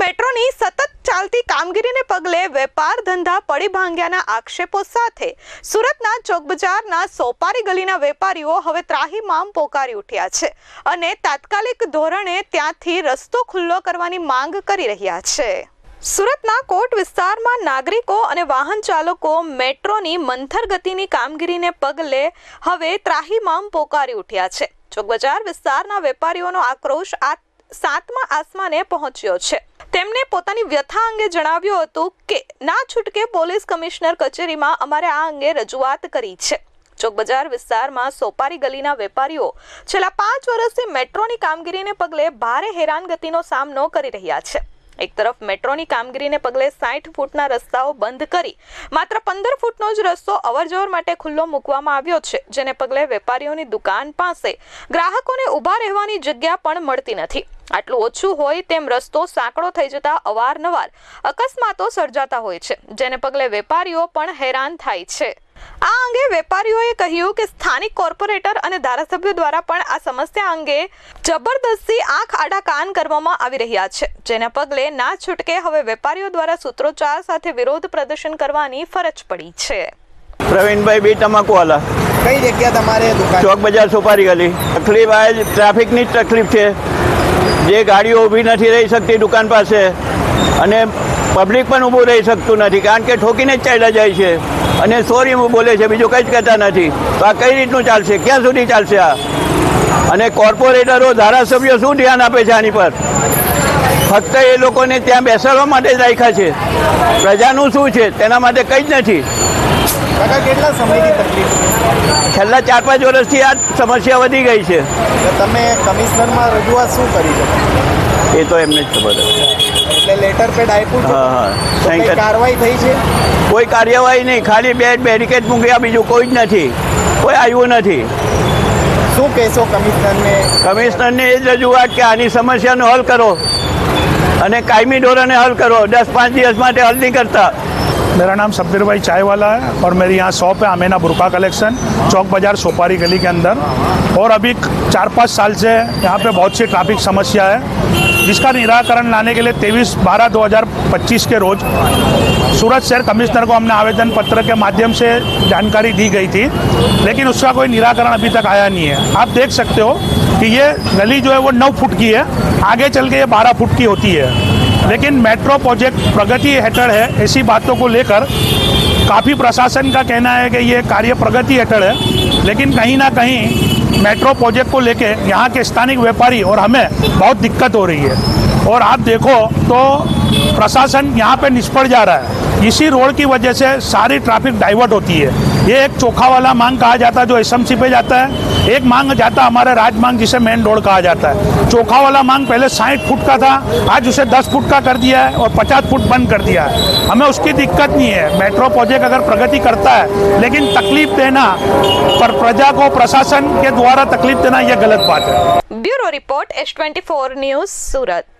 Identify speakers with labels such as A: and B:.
A: મેટ્રોની સતત ચાલતી કામગીરીને પગલે વેપાર ધંધા પડી ભાંગ્યાના આક્ષેપો સાથે સુરતના ચોકબજારના સોપારી ગલીના વેપારીઓ હવે ત્રાહીમામ પોકારી ઉઠ્યા છે અને તાત્કાલિક ધોરણે ત્યાંથી રસ્તો ખુલ્લો કરવાની માંગ કરી રહ્યા છે. સુરતના કોટ વિસ્તારમાં નાગરિકો અને વાહન ચાલકો મેટ્રોની મંથર ગતિની કામગીરીને પગલે હવે ત્રાહીમામ પોકારી ઉઠ્યા છે. ચોકબજાર વિસ્તારના વેપારીઓનો આક્રોશ આ સાતમા આસમાને પહોંચ્યો છે. તેમણે પોતાની વ્યથા અંગે જણાવ્યું હતું કે, ના છૂટકે પોલીસ કમિશનર કચેરીમાં અમારે આ અંગે રજૂઆત કરી છે. ચોકબજાર વિસ્તારમાં સોપારી ગલીના વેપારીઓ છેલ્લા પાંચ વર્ષથી મેટ્રોની કામગીરીને પગલે ભારે હેરાનગતિનો સામનો કરી રહ્યા છે. એક તરફ મેટ્રોની કામગીરીને પગલે સાઠ ફૂટના રસ્તાઓ બંધ કરી માત્ર પંદર ફૂટનો જ રસ્તો અવરજવર માટે ખુલ્લો મૂકવામાં આવ્યો છે, જેને પગલે વેપારીઓની દુકાન પાસે ગ્રાહકોને ઊભા રહેવાની જગ્યા પણ મળતી નથી. આટલું ઓછું હોય તેમ રસ્તો સાંકડો થઈ જતા અવારનવાર અકસ્માતો સર્જાતા હોય છે જેને પગલે વેપારીઓ પણ હેરાન થાય છે. આ અંગે વેપારીઓએ કહ્યું કે સ્થાનિક કોર્પોરેટર અને ધારાસભ્યો દ્વારા પણ આ સમસ્યા અંગે જબરદસ્તી આંખ આડા કાન કરવામાં આવી રહ્યા છે જેના પગલે ના છૂટકે હવે વેપારીઓ દ્વારા સૂત્રોચ્ચાર સાથે વિરોધ પ્રદર્શન કરવાની ફરજ પડી છે.
B: પ્રવીણભાઈ બી તમાકુવાલા.
C: કઈ જગ્યા તમારે દુકાન?
B: ચોક બજાર સોપારી ગલી. તકલીફ આ ટ્રાફિકની જ તકલીફ છે. જે ગાડીઓ ઊભી નથી રહી શકતી દુકાન પાસે અને પબ્લિક પણ ઊભું રહી શકતું નથી, કારણ કે ઠોકીને જ ચાલ્યા જાય છે. અને સોરી બોલે છે, બીજું કંઈ જ કહેતા નથી. તો આ કઈ રીતનું ચાલશે? ક્યાં સુધી ચાલશે આ? અને કોર્પોરેટરો, ધારાસભ્યો શું ધ્યાન આપે છે આની પર? ફક્ત એ લોકોને ત્યાં બેસાડવા માટે જ રાખ્યા છે. પ્રજાનું શું છે? તેના માટે કંઈ જ નથી.
C: કાકા કેટલા સમયની તકલીફ
B: છેલ્લા ચાર પાંચ વર્ષથી આ સમસ્યા વધી ગઈ છે.
C: તમે કમિશનરમાં રજૂઆત શું કરી છે?
B: એ તો એમને જ ખબર
C: એટલે લેટર પેડ આપ્યું
B: હા હા.
C: કાર્યવાહી થઈ છે?
B: કોઈ કાર્યવાહી નહીં. ખાલી બે બેરિકેડ મૂક્યા બીજું કોઈ જ નથી. કોઈ આવ્યું નથી.
C: શું કહેશો કમિશનરને?
B: કમિશનરને એ જ રજૂઆત કે આની સમસ્યાનો હલ કરો. અને કાયમી ધોરણે હલ કરો. દસ પાંચ દિવસ માટે હલ નહીં કરતા.
D: मेरा नाम सब्बीर भाई चाय वाला है और मेरी यहाँ शॉप है अमेना बुरका कलेक्शन, चौक बाज़ार सोपारी गली के अंदर। और अभी चार पाँच साल से यहाँ पे बहुत सी ट्रैफ़िक समस्या है, जिसका निराकरण लाने के लिए तेईस बारह दो हज़ार पच्चीस के रोज सूरत शहर कमिश्नर को हमने आवेदन पत्र के माध्यम से जानकारी दी गई थी, लेकिन उसका कोई निराकरण अभी तक आया नहीं है। आप देख सकते हो कि ये गली जो है वो नौ फुट की है, आगे चल के ये बारह फुट की होती है। लेकिन मेट्रो प्रोजेक्ट प्रगति हेठड़ है, ऐसी बातों को लेकर काफ़ी प्रशासन का कहना है कि ये कार्य प्रगति हेठड़ है, लेकिन कहीं ना कहीं मेट्रो प्रोजेक्ट को लेके यहाँ के स्थानिक व्यापारी और हमें बहुत दिक्कत हो रही है। और आप देखो तो प्रशासन यहाँ पे निष्फल जा रहा है। इसी रोड की वजह से सारी ट्रैफ़िक डाइवर्ट होती है। ये एक चोखा वाला मांग कहा जाता है, जो एस पे जाता है। एक मांग जाता हमारा राज मांग जिसे मेन रोड कहा जाता है। चोखा वाला मांग पहले साठ फुट का था, आज उसे दस फुट का कर दिया है और पचास फुट बंद कर दिया है। हमें उसकी दिक्कत नहीं है। मेट्रो प्रोजेक्ट अगर प्रगति करता है, लेकिन तकलीफ़ देना पर प्रजा को प्रशासन के द्वारा तकलीफ़ देना, यह गलत बात है।
A: Bureau report, S twenty news, Surat.